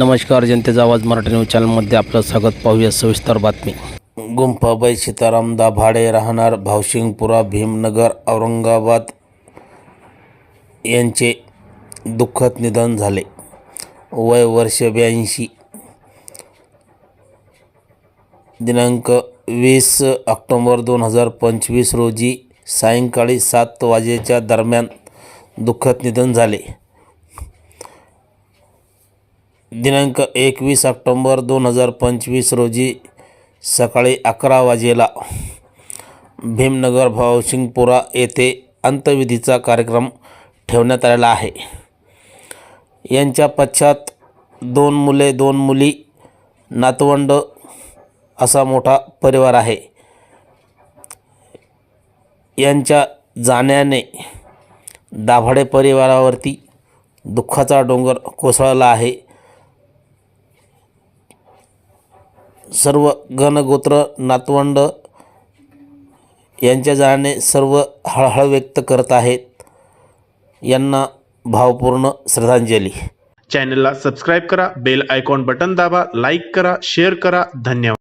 नमस्कार जनतेचा आवाज मराठी न्यूज चॅनलमध्ये आपलं स्वागत. पाहूया सविस्तर बातमी. गुंफाबाई सीताराम दाभाडे राहणार भावशिंगपुरा भीमनगर औरंगाबाद यांचे दुःखद निधन झाले. वय वर्ष ब्याऐंशी. दिनांक वीस ऑक्टोंबर दोन हजार पंचवीस रोजी सायंकाळी सात वाजेच्या दरम्यान दुःखद निधन झाले. दिनांक एकवीस ऑक्टोंबर दोन हजार पंचवीस रोजी सकाळी अकरा वाजेला भीमनगर भावसिंगपुरा येथे अंत्यविधीचा कार्यक्रम ठेवण्यात आलेला आहे. यांच्या पश्चात दोन मुले दोन मुली नातवंड असा मोठा परिवार आहे. यांच्या जाण्याने दाभाडे परिवारावरती दुःखाचा डोंगर कोसळला आहे. सर्व गणगोत्र नातवंड यांच्या जाण्याने सर्व हळहळ व्यक्त करत आहेत. यांना भावपूर्ण श्रद्धांजली. चॅनलला सबस्क्राईब करा बेल आयकॉन बटन दाबा लाईक करा शेअर करा. धन्यवाद.